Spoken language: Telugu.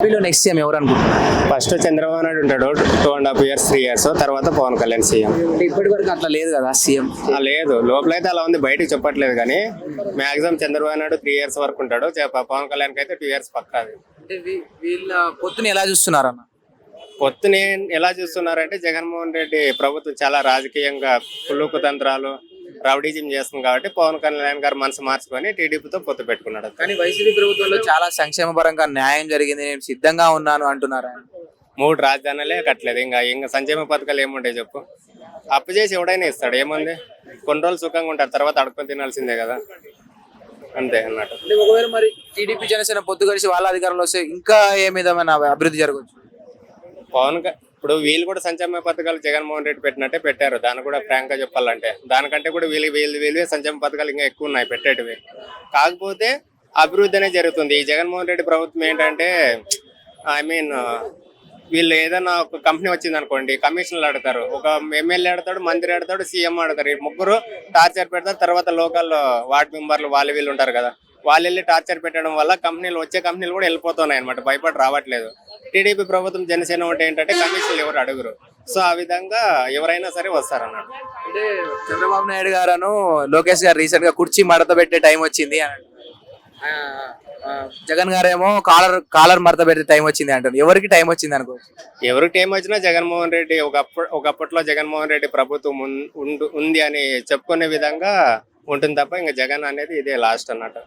ఏపీలో నెక్స్ట్ సీఎం ఎవరు అనుకుంటున్నారు? ఫస్ట్ చంద్రబాబు నాయుడు ఉంటాడు. Two and half years three years తర్వాత పవన్ కళ్యాణ్ సీఎం ఇప్పటి వరకు అట్లా లేదు కదా సీఎం లేదు. లోపలైతే అలా ఉంది. బయటకు చెప్పట్లేదు కానీ maximum Chandrababu Naidu three years వరకు ఉంటాడు. పవన్ కళ్యాణ్కి అయితే టూ ఇయర్స్ అంటే వీ- వీళ్ళ పొత్తుని ఎలా చూస్తున్నారు అన్న పొత్తుని ఎలా చూస్తున్నారంటే జగన్మోహన్ రెడ్డి ప్రభుత్వం చాలా రాజకీయంగా పుల్లుకు తంత్రాలు రౌడీజం చేస్తుంది కాబట్టి పవన్ కళ్యాణ్ గారు మనసు మార్చుకొని టీడీపీతో పొత్తు పెట్టుకున్నాడు. కానీ వైసీపీ ప్రభుత్వంలో చాలా సంక్షేమ పరంగా న్యాయం జరిగింది నేను సిద్ధంగా ఉన్నాను అంటున్నారు. మూడు రాజధానులే కట్టలేదు. ఇంకా ఇంకా సంక్షేమ పథకాలు ఏముంటాయి చెప్పు? అప్పు చేసి ఎవడైనా ఇస్తాడు ఏముంది? కొన్ని రోజులు సుఖంగా ఉంటారు తర్వాత అడుక్కొని తినాల్సిందే కదా. అంతే అన్నట్టు. ఒకవేళ మరి టీడీపీ జనసేన పొత్తు కలిసి వాళ్ళ అధికారంలో వస్తే ఇంకా ఏ విధమైన అభివృద్ధి జరగవచ్చు? పవన్ ఇప్పుడు వీళ్ళు కూడా సంక్షేమ పథకాలు జగన్మోహన్ రెడ్డి పెట్టినట్టే పెట్టారు. దాన్ని కూడా ఫ్రాంక్ చెప్పాలంటే. దానికంటే కూడా వీళ్ళు వీళ్ళు వీళ్ళే సంక్షేమ పథకాలు ఇంకా ఎక్కువ ఉన్నాయి పెట్టేటివి. కాకపోతే అభివృద్ధి అనేది జరుగుతుంది. ఈ జగన్మోహన్ రెడ్డి ప్రభుత్వం ఏంటంటే ఐ మీన్ వీళ్ళు ఏదైనా ఒక కంపెనీ వచ్చింది అనుకోండి కమిషన్లు ఆడతారు. ఒక ఎమ్మెల్యే ఆడతాడు మంత్రి ఆడతాడు సీఎం ఆడతారు. ఈ ముగ్గురు టార్చర్ పెడతారు. తర్వాత లోకల్ వార్డ్ మెంబర్లు వాళ్ళు వీళ్ళు ఉంటారు కదా. వాళ్ళు వెళ్ళి టార్చర్ పెట్టడం వల్ల కంపెనీలు వచ్చే కంపెనీలు కూడా వెళ్ళిపోతున్నాయి అనమాట భయపడి రావట్లేదు. టీడీపీ ప్రభుత్వం జనసేన ఒకటి ఏంటంటే కమిషన్లు ఎవరు అడుగురు. సో ఆ విధంగా ఎవరైనా సరే వస్తారన్నమాట. అంటే చంద్రబాబు నాయుడు గారు లోకేష్ గారు రీసెంట్గా కుర్చీ మడత పెట్టే టైం వచ్చింది జగన్ గారేమో కాలర్ కాలర్ మడత పెట్టే టైం వచ్చింది అంటారు ఎవరికి టైం వచ్చింది అనుకోవచ్చు? ఎవరికి టైం వచ్చినా జగన్మోహన్ రెడ్డి ఒకప్పుడు ఒకప్పట్లో జగన్మోహన్ రెడ్డి ప్రభుత్వం ఉంది అని చెప్పుకునే విధంగా ఉంటుంది తప్ప ఇంకా జగన్ అనేది ఇదే లాస్ట్ అన్నట్టు